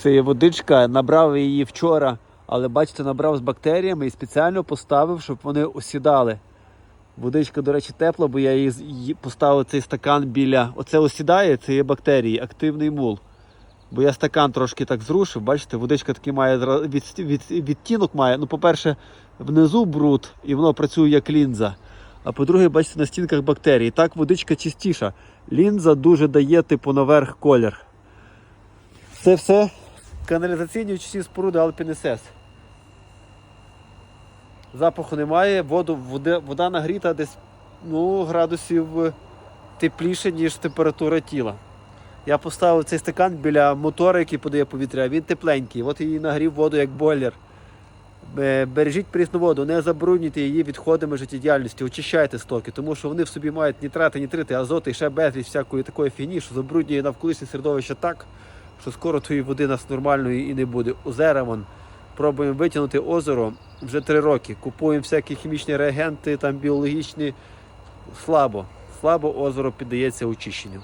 Це є водичка, набрав її вчора, але бачите, набрав з бактеріями і спеціально поставив, щоб вони осідали. Водичка, до речі, тепла, бо я її поставив цей стакан біля. Оце осідає, це є бактерії, активний мул. Бо я стакан трошки так зрушив, бачите, водичка такий має від, від, відтінок має. Ну, по-перше, внизу бруд, і воно працює як лінза. А по-друге, бачите, на стінках бактерії. Так водичка чистіша. Лінза дуже дає типу наверх колір. Це все каналізаційні очисні споруди Алпінесес. Запаху немає, воду, вода, вода нагріта десь ну, градусів тепліше, ніж температура тіла. Я поставив цей стакан біля мотора, який подає повітря, він тепленький. От її нагрів воду як бойлер. Бережіть прісну воду, не забруднюйте її відходами життєдіяльності, очищайте стоки, тому що вони в собі мають нітрати, нітрити, азоти і ще безліч всякої такої фіні, що забруднює навколишнє середовище так, що скоро тої води нас нормальної і не буде. Озера вон. Пробуємо витягнути озеро вже три роки. Купуємо всякі хімічні реагенти, там біологічні. Слабо. Слабо озеро піддається очищенню.